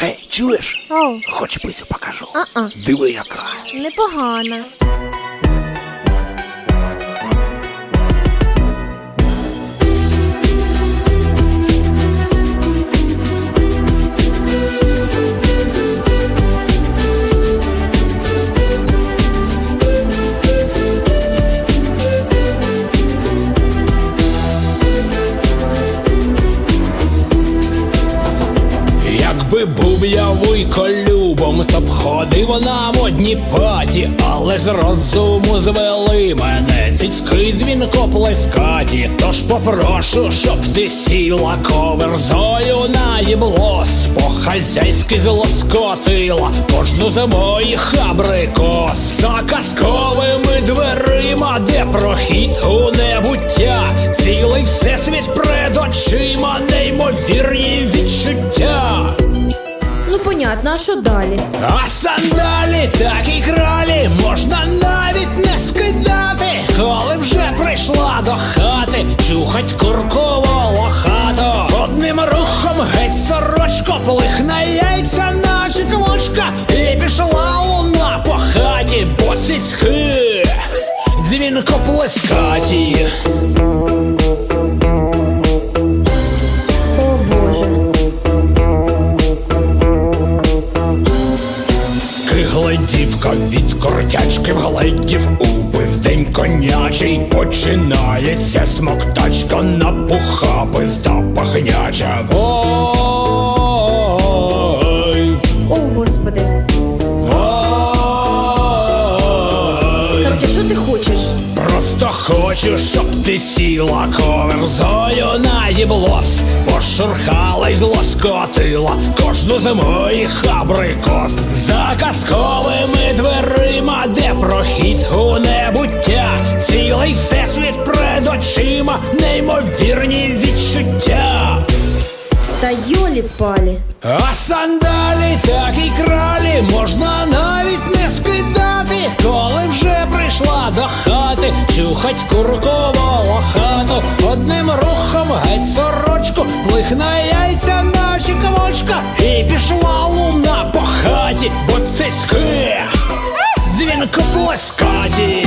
Гей, чуєш? Оу, Хоч писю покажу. а-а, Диви яка. непогано. Був я вуйколюбом, то б ходив на модні паті, але з розуму звели мене цицьки дзвінко плескаті. Тож попрошу, щоб ти сіла коверзою на їблос, по-хазяйськи злоскотила кожну з моїх абрикос за казковими дверима, де прохід у небуття, цілий всесвіт пред очима, неймовірні. Ну понятно, а що далі? А сандалі так і кралі можна навіть не скидати, коли вже прийшла до хати, чухать курково лохато. Одним рухом геть сорочко, плих на яйця, наче квочка, і пішла луна по хаті, бо цицьки дзвінко плескаті. Скигледівка від кортячки вгледів у бездень конячий Починається смоктачка напуха пизда пахняча Ой, О, господи. ой. Короче, що ти хочеш? Просто хочу, щоб ти сіла коверзою на їблос Пошурхала й злоскотила кожну з моїх абрикос За казковими дверима, де прохід у небуття Цілий всесвіт пред очима, неймовірні відчуття Та йолі палі. а сандалі так і кралі можна навіть не скидати, коли вже прийшла до хати, чухать курково одним рухом геть сорочку, плихна яйця наші квочка, і пішла луна по хаті, бо цицьки Дзвінку плескаті